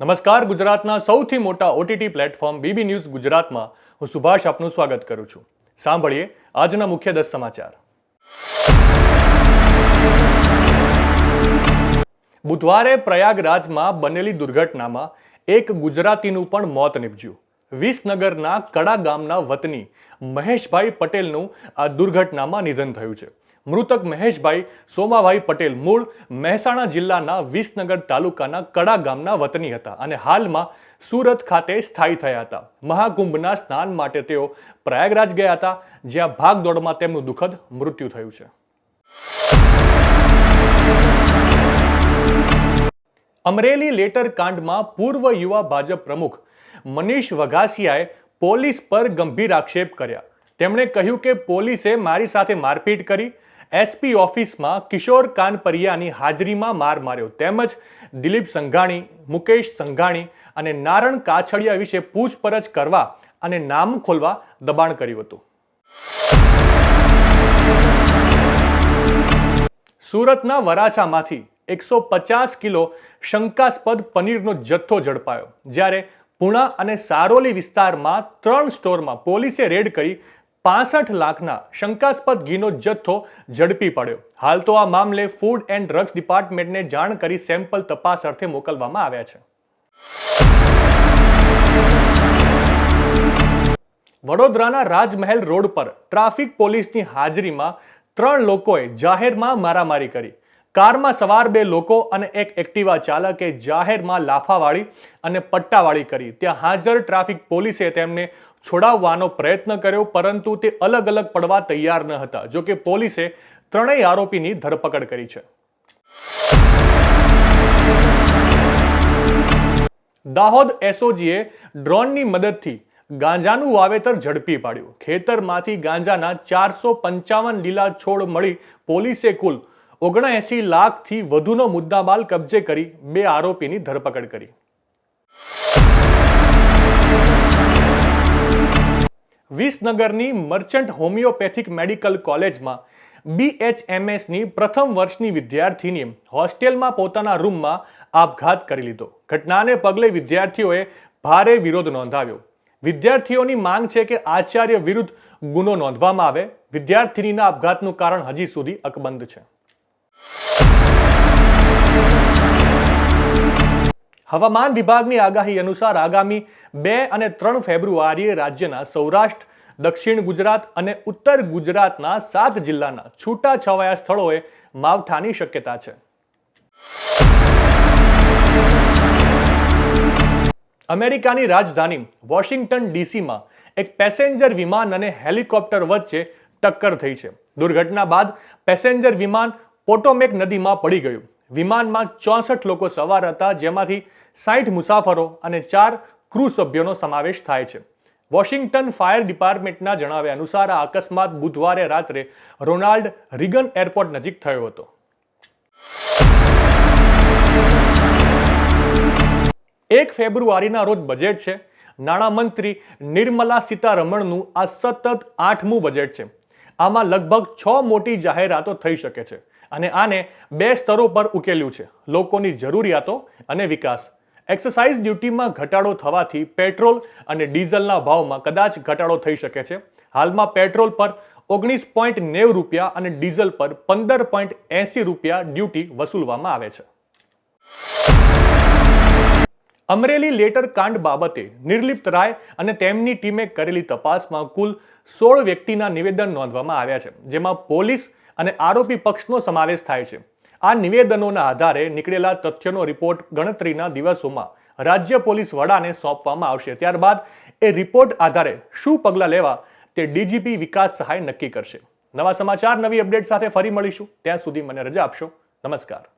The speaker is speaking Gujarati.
નમસ્કાર, ગુજરાતના સૌથી મોટા ઓટીટી પ્લેટફોર્મ બીબી ન્યૂઝ ગુજરાતમાં. હું સુભાષ, આપનું સ્વાગત કરું છું. સાંભળીએ આજના મુખ્ય દસ સમાચાર. બુધવારે પ્રયાગરાજમાં બનેલી દુર્ઘટનામાં એક ગુજરાતીનું પણ મોત નીપજ્યું. વિસનગરના કડા ગામના વતની મહેશભાઈ પટેલનું આ દુર્ઘટનામાં નિધન થયું છે. મૃતક મહેશભાઈ, સોમાભાઈ પટેલ મૂળ મહેસાણા જિલ્લાના વિસનગર તાલુકાના કડા ગામના વતની હતા અને હાલમાં સુરત ખાતે સ્થાયી થયા હતા. મહાકુંભના સ્નાન માટે તેઓ પ્રયાગરાજ ગયા હતા, જ્યાં ભાગદોડમાં તેમનું દુઃખદ મૃત્યુ થયું છે. અમરેલી લેટર કાંડમાં પૂર્વ યુવા ભાજપ પ્રમુખ મનીષ વઘાસિયાએ પોલીસ પર ગંભીર આક્ષેપ કર્યા. તેમણે કહ્યું કે પોલીસે મારી સાથે મારપીટ કરી એસપી ઓફિસમાં કિશોર કાનપરિયાની હાજરીમાં માર માર્યો. તેમજ દિલીપ સંઘાણી, મુકેશ સંઘાણી અને નારણ કાછડિયા વિશે પૂછપરછ કરવા અને નામ ખોલવા દબાણ કર્યું હતું. સુરતના વરાછામાંથી એકસો પચાસ કિલો શંકાસ્પદ પનીરનો જથ્થો ઝડપાયો. જ્યારે પુણા અને સારોલી વિસ્તારમાં ત્રણ સ્ટોરમાં પોલીસે રેડ કરી પાસઠ લાખના શંકાસ્પદ ઘીનો જથ્થો ઝડપી પડ્યો. હાલ તો આ મામલે ફૂડ એન્ડ ડ્રગ્સ ડિપાર્ટમેન્ટને જાણ કરી સેમ્પલ તપાસ અર્થે મોકલવામાં આવ્યા છે. વડોદરાના રાજમહેલ રોડ પર ટ્રાફિક પોલીસની હાજરીમાં ત્રણ લોકોએ જાહેરમાં મારામારી કરી. કારમાં સવાર બે લોકો અને એક એક્ટિવા ચાલકે જાહેરમાં લાફાવાળી અને પટ્ટાવાળી કરી. ત્યાં હાજર ટ્રાફિક પોલીસે તેમને છોડાવવાનો પ્રયત્ન કર્યો, પરંતુ તે અલગ અલગ પડવા તૈયાર ન હતા, જો કે પોલીસે ત્રણેય આરોપીની ધરપકડ કરી છે. દાહોદ એસઓજીએ ડ્રોનની મદદથી ગાંજાનું વાવેતર ઝડપી પાડ્યું. ખેતરમાંથી ગાંજાના ચારસો પંચાવન લીલા છોડ મળી પોલીસે કુલ ઓગણએંસી લાખથી વધુનો મુદ્દામાલ કબજે કરી બે આરોપીની ધરપકડ કરી. વિસનગરની મર્ચન્ટ હોમિયોપેથિક મેડિકલ કોલેજમાં બીએચએમએસની પ્રથમ વર્ષની વિદ્યાર્થીની હોસ્ટેલમાં પોતાના રૂમમાં આપઘાત કરી લીધો. ઘટનાને પગલે વિદ્યાર્થીઓએ ભારે વિરોધ નોંધાવ્યો. વિદ્યાર્થીઓની માંગ છે કે આચાર્ય વિરુદ્ધ ગુનો નોંધવામાં આવે. વિદ્યાર્થીનીના આપઘાતનું કારણ હજી સુધી અકબંધ છે. હવામાન વિભાગની આગાહી અનુસાર આગામી બે અને ત્રણ ફેબ્રુઆરીએ રાજ્યના સૌરાષ્ટ્ર, દક્ષિણ ગુજરાત અને ઉત્તર ગુજરાતના સાત જિલ્લાના છૂટા છવાયા સ્થળોએ માવઠાની શક્યતા છે. અમેરિકાની રાજધાની વોશિંગ્ટન ડીસીમાં એક પેસેન્જર વિમાન અને હેલિકોપ્ટર વચ્ચે ટક્કર થઈ છે. દુર્ઘટના બાદ પેસેન્જર વિમાન પોટોમેક નદીમાં પડી ગયું. વિમાનમાં ચોસઠ લોકો સવાર હતા, જેમાંથી સાઠ મુસાફરો અને ચાર ક્રૂ સભ્યોનો સમાવેશ થાય છે. વોશિંગ્ટન ફાયર ડિપાર્ટમેન્ટના જણાવ્યા અનુસાર, આ અકસ્માત બુધવારે રાત્રે રોનાલ્ડ રિગન એરપોર્ટ નજીક થયો હતો. એક ફેબ્રુઆરીના રોજ બજેટ છે. નાણામંત્રી નિર્મલા સીતારમણનું આ સતત આઠમું બજેટ છે. આમાં લગભગ છ મોટી જાહેરાતો થઈ શકે છે. અને આને બે સ્તરો પર ઉકેલ્યું છે. લોકોની જરૂરિયાતો અને વિકાસ. એક્સરસાઇઝ ડ્યુટીમાં ઘટાડો થવાથી પેટ્રોલ અને ડીઝલના ભાવમાં કદાચ ઘટાડો થઈ શકે છે. હાલમાં પેટ્રોલ પર ઓગણીસ પોઈન્ટ નેવ રૂપિયા અને ડીઝલ પર પંદર પોઈન્ટ એંસી રૂપિયા ડ્યુટી વસૂલવામાં આવે છે. અમરેલી લેટર કાંડ બાબતે નિર્લિપ્ત રાય અને તેમની ટીમે કરેલી તપાસમાં કુલ સોળ વ્યક્તિના નિવેદન નોંધવામાં આવ્યા છે. જેમાં પોલીસ અને આરોપી પક્ષનો સમાવેશ થાય છે. આ નિવેદનોના આધારે નીકળેલા તથ્યનો રિપોર્ટ ગણતરીના દિવસોમાં રાજ્ય પોલીસ વડાને સોંપવામાં આવશે. ત્યારબાદ એ રિપોર્ટ આધારે શું પગલાં લેવા તે ડીજીપી વિકાસ સહાય નક્કી કરશે. નવા સમાચાર, નવી અપડેટ સાથે ફરી મળીશું. ત્યાં સુધી મને રજા આપશો. નમસ્કાર.